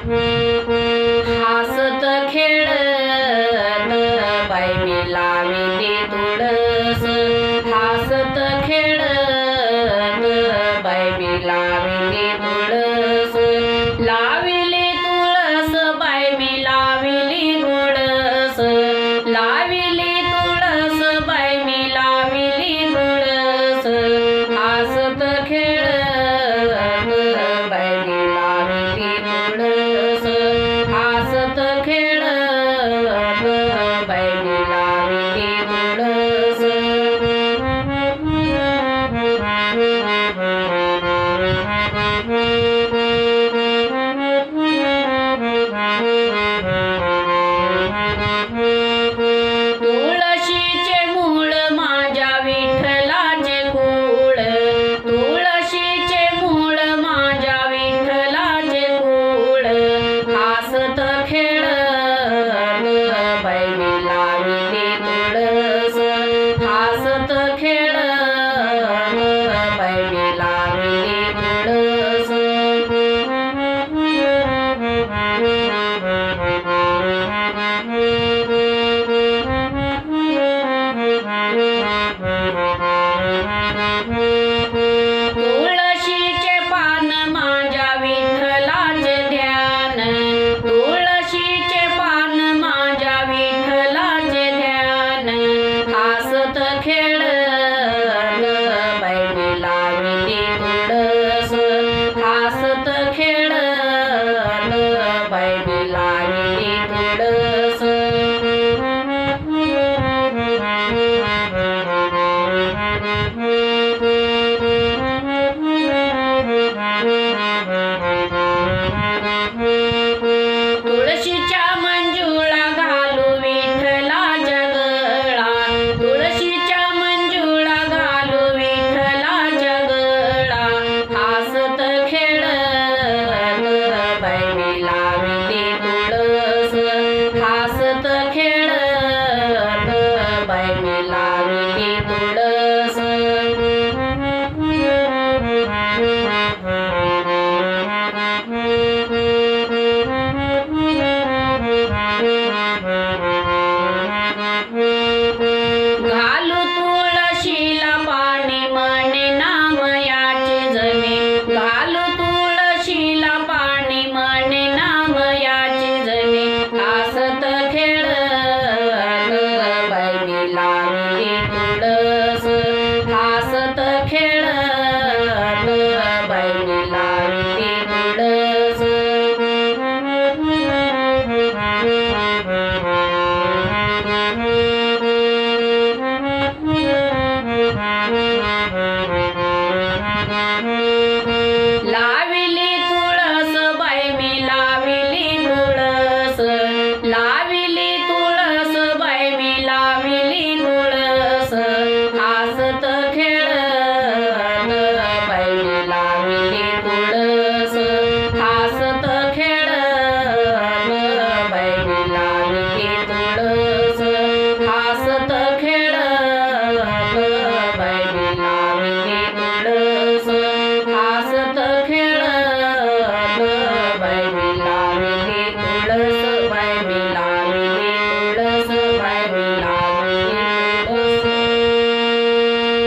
हसत खेळत बाई मी लावी तुळस. हसत खेळत बाई मी लावी तुळस. लाविली तुळस बाई मी लाविली तुळस. लाविली तुळस बाई मी लाविली तुळस. हसत खेळ Mm-hmm.